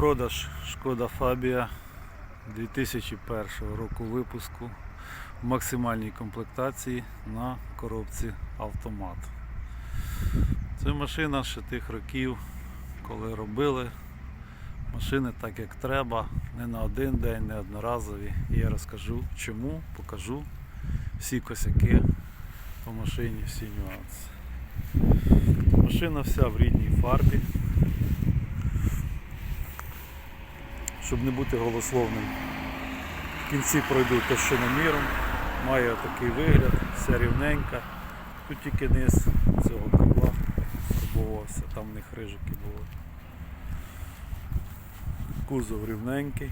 продаж Шкода Фабія 2001 року випуску в максимальній комплектації на коробці автомат. Це машина ще тих років, коли робили машини так як треба, не на один день, не одноразові. І я розкажу чому, покажу всі косяки по машині, всі нюанси. Машина вся в рідній фарбі. Щоб не бути голословним. В кінці пройду товщиноміром. Має такий вигляд, все рівненька. Тут тільки низ цього крила фарбувався, там в них рижики були. Кузов рівненький,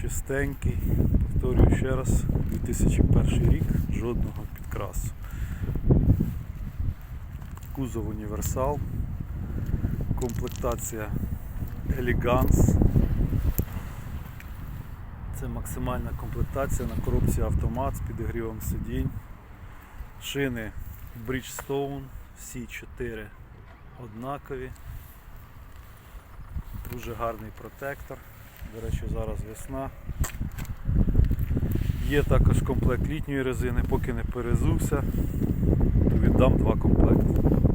чистенький. Повторюю ще раз, 2001 рік, жодного підкрасу. Кузов універсал, комплектація Elegance. Це максимальна комплектація на коробці автомат з підігрівом сидінь. Шини Bridgestone, всі 4 однакові. Дуже гарний протектор. До речі, зараз весна. Є також комплект літньої резини, поки не перезувся, то віддам два комплекти.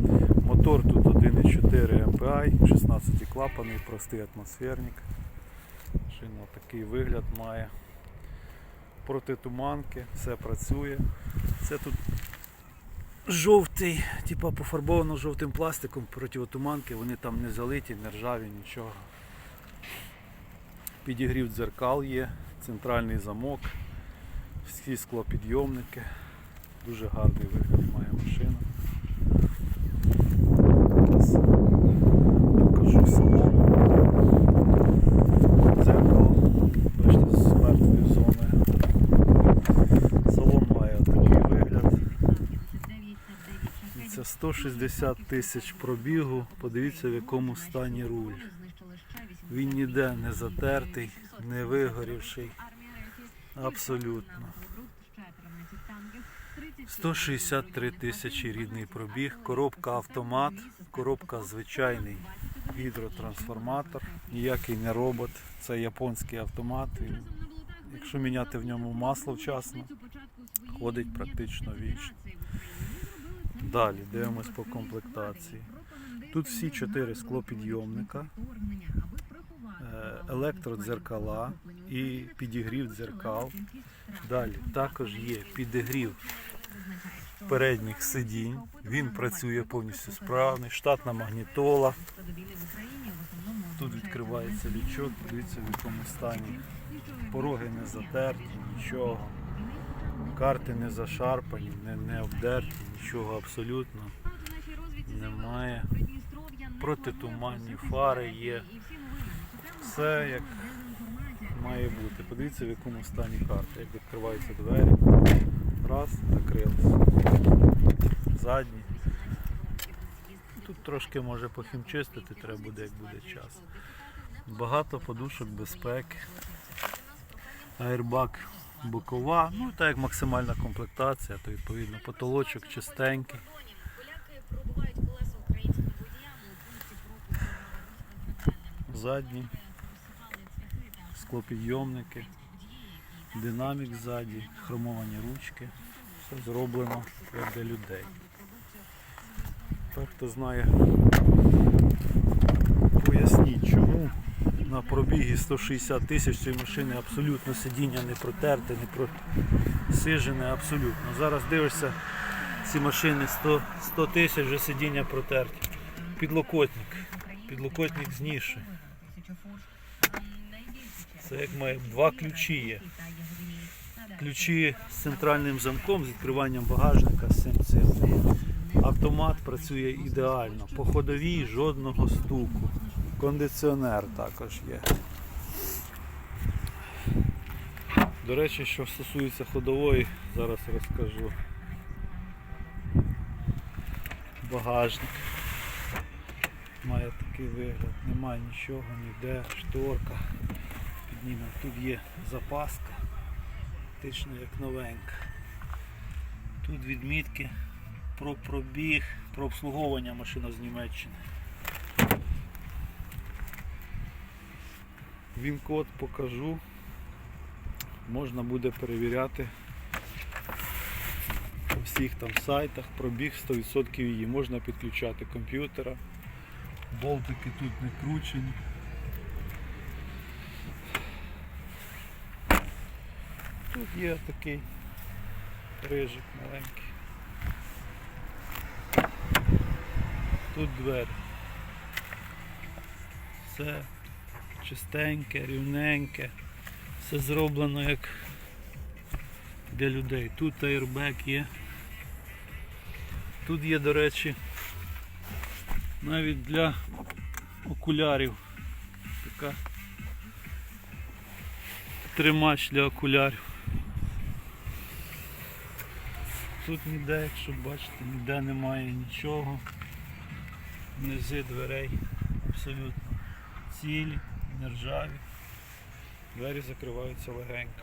Мотор тут 1,4 MPI, 16 клапаний, простий атмосферник. Шина такий вигляд має. Протитуманки, все працює. Це тут жовтий, типа пофарбовано жовтим пластиком противотуманки, вони там не залиті, не ржаві, нічого. Підігрів дзеркал є, центральний замок, всі склопідйомники. Дуже гарний вигляд має машина. Зараз покажу салон. Дзеркало. Бачите, з мертвою зоною. Салон має такий вигляд. Це 160 тисяч пробігу. Подивіться в якому стані руль. Він ніде не затертий, не вигорівший. Абсолютно. 163 тисячі рідний пробіг, коробка автомат, коробка звичайний гідротрансформатор, ніякий не робот, це японський автомат. Він, якщо міняти в ньому масло вчасно, ходить практично вічно. Далі дивимось по комплектації. Тут всі чотири склопідйомника, е, електродзеркала і підігрів дзеркал. Далі також є підігрів передніх сидінь. Він працює повністю справний, штатна магнітола. Тут відкривається лічок, дивіться в якому стані. Пороги не затерті, нічого. Карти не зашарпані, не, не обдерті, нічого абсолютно немає. Протитуманні фари є. Все як має бути. Подивіться в якому стані карта. Як відкриваються двері. Раз, закрилися. Задні. Тут трошки може похімчистити, треба буде, як буде час. Багато подушок безпеки. Airbag бокова, ну так як максимальна комплектація, то відповідно потолочок чистенький. Задні, склопідйомники, динамік ззаді, хромовані ручки. Все зроблено для людей. Так хто знає, поясніть, чому на пробігі 160 тисяч цієї машини абсолютно сидіння не протерте, не просижене, абсолютно. Зараз дивишся, ці машини 100, 100 тисяч вже сидіння протерті. Підлокотник. Підлокотник з ніші. Це як має два ключі є. Ключі з центральним замком, з відкриванням багажника з цим цим. Автомат працює ідеально. По ходовій жодного стуку. Кондиціонер також є. До речі, що стосується ходової, зараз розкажу. Багажник. Має такий вигляд, немає нічого, ніде, шторка. Піднімемо. Тут є запаска, фактично як новенька. Тут відмітки про пробіг, про обслуговування машини з Німеччини. Він код покажу. Можна буде перевіряти по всіх там сайтах, пробіг 100% її. Можна підключати комп'ютера. Болтики тут не кручені. Тут є такий рижик маленький. Тут двері. Все чистеньке, рівненьке. Все зроблено як для людей. Тут аербек є. Тут є, до речі, навіть для окулярів. Така тримач для окулярів. Тут ніде, якщо бачите, ніде немає нічого. Низи дверей абсолютно цілі, не ржаві. Двері закриваються легенько.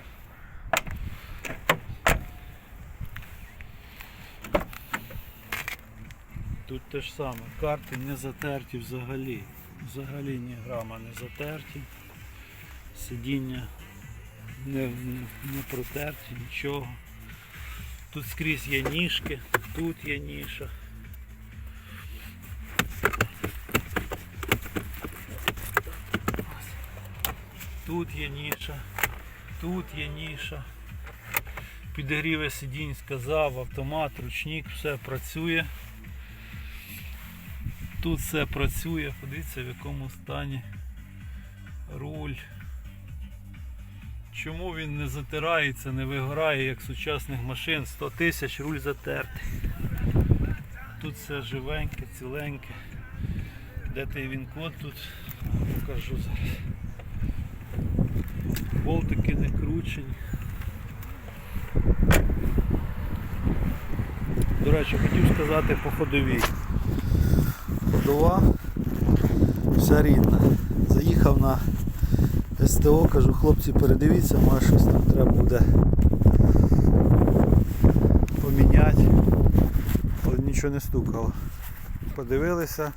Тут те ж саме, карти не затерті взагалі. Взагалі ні грама не затерті. Сидіння не, не протерті, нічого. Тут скрізь є ніжки, тут є ніша. Тут є ніша, тут є ніша. Підігріве сидінь сказав, автомат, ручник, все працює. Тут все працює, подивіться в якому стані руль. Чому він не затирається, не вигорає, як сучасних машин, 100 тисяч руль затертий. Тут все живеньке, ціленьке. Де той він код тут покажу зараз. Болтики не кручені. До речі, хотів сказати по ходовій. Ходова вся рідна. Заїхав на СТО, кажу, хлопці, передивіться, може щось там треба буде поміняти. Але нічого не стукало. Подивилися,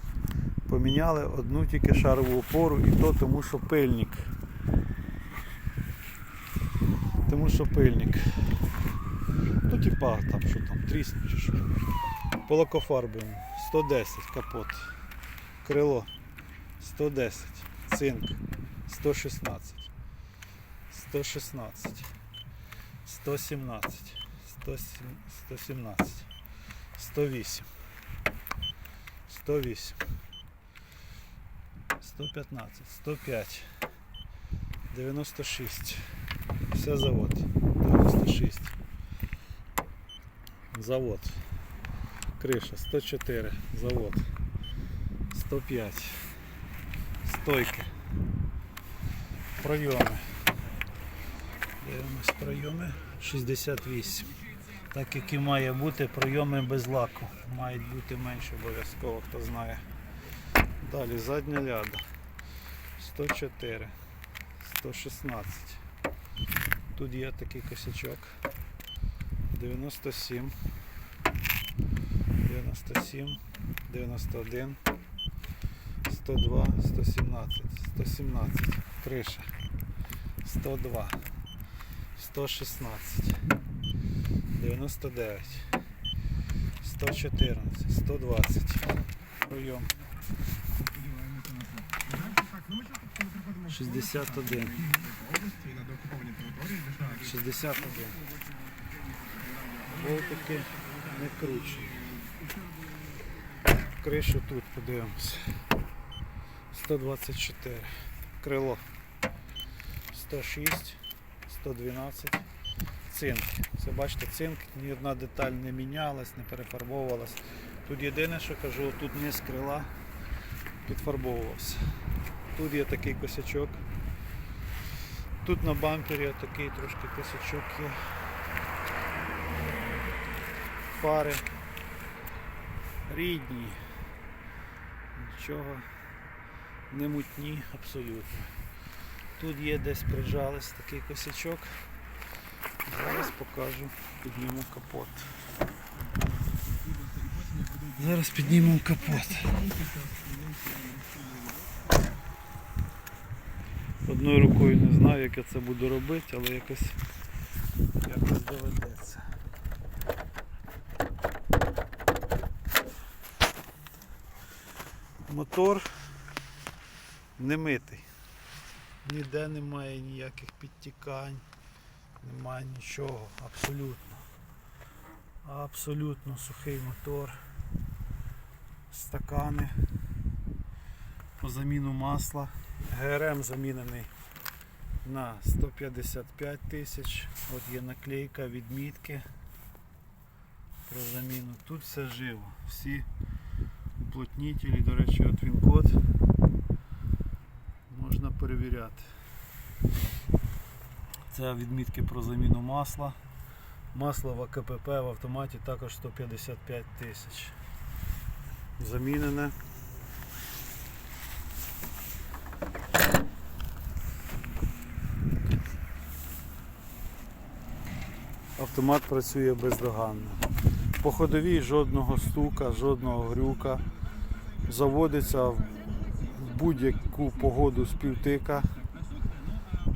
поміняли одну тільки шарову опору і то тому, що пильник. Тому що пильник. Ну типа там що там, тріснув чи що. По 110 капот. Крило 110. Цинк 116. 116. 117. 117. 108. 108. 115. 105. 96. Все завод. 96. Завод. Криша 104. Завод. 105. Стойки. Пройоми. Дивимось пройоми 68. Так як і має бути, пройоми без лаку. Мають бути менше обов'язково, хто знає. Далі задня ляда. 104. 116. Тут є такий косячок. 97. 97. 91. 102, 117, 117, криша, 102, 116, 99, 114, 120, прийом, 61, 61, болтики не кручені. Кришу тут подивимося. 124. Крило 106, 112. Цинк. Це бачите, цинк, ні одна деталь не мінялась, не перефарбовувалась. Тут єдине, що кажу, тут низ крила підфарбовувався. Тут є такий косячок. Тут на бампері такий трошки косячок є. Фари рідні. Нічого не мутні абсолютно. Тут є десь прижались такий косячок. Зараз покажу, підніму капот. Зараз піднімемо капот. Одною рукою не знаю, як я це буду робити, але якось, якось доведеться. Мотор не митий. Ніде немає ніяких підтікань, немає нічого, абсолютно. Абсолютно сухий мотор. Стакани по заміну масла. ГРМ замінений на 155 тисяч. От є наклейка, відмітки про заміну. Тут все живо. Всі уплотнітелі, до речі, от він код. Можна перевіряти. Це відмітки про заміну масла. Масло в АКПП в автоматі також 155 тисяч. Замінене. Автомат працює бездоганно. По ходовій жодного стука, жодного грюка. Заводиться в будь-яку погоду з півтика.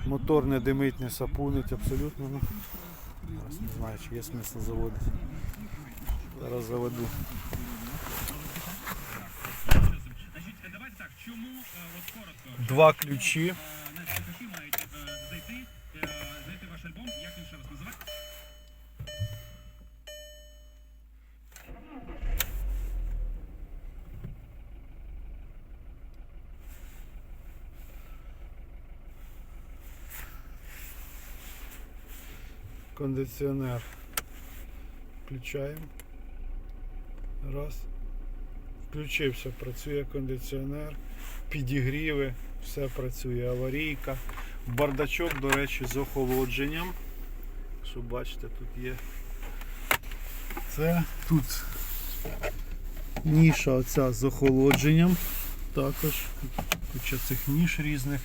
Мотор не димить, не сапунить абсолютно. Ну, зараз не знаю, чи є смисл заводити. Зараз заведу. Е, Два ключі. Кондиціонер. Включаємо. Раз. Включився, працює кондиціонер, підігріви, все працює, аварійка. Бардачок, до речі, з охолодженням. Що бачите, тут є. Це тут ніша оця з охолодженням. Також куча цих ніж різних.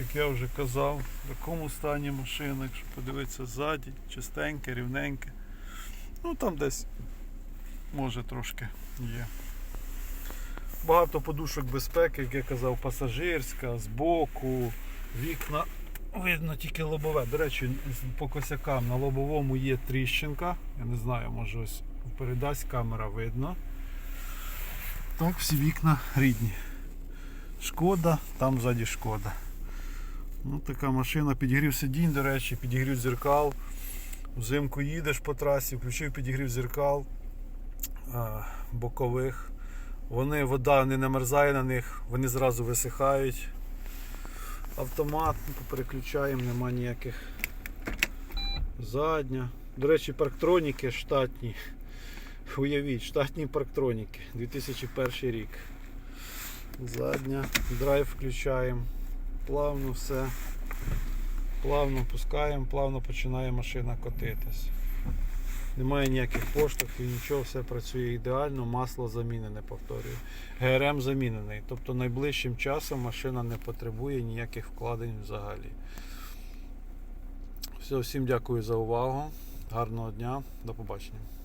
Як я вже казав, в такому стані машина, якщо подивитися ззаді, чистеньке, рівненьке. Ну там десь може трошки є. Багато подушок безпеки, як я казав, пасажирська, збоку, вікна. Видно тільки лобове. До речі, по косякам на лобовому є тріщинка. Я не знаю, може ось передасть камера видно. Так, всі вікна рідні. Шкода, там ззаді шкода. Ну, така машина, підігрів сидінь, до речі, підігрів зеркал. Взимку їдеш по трасі, включив підігрів зеркал бокових. Вони, вода не намерзає на них, вони зразу висихають. Автомат ну, переключаємо, нема ніяких задня. До речі, парктроніки штатні. Уявіть, штатні парктроніки. 2001 рік. Задня, драйв включаємо. Плавно все. Плавно пускаємо, плавно починає машина котитись. Немає ніяких поштовхів, нічого, все працює ідеально, масло замінене, повторюю. ГРМ замінений. Тобто найближчим часом машина не потребує ніяких вкладень взагалі. Все, всім дякую за увагу. Гарного дня, до побачення.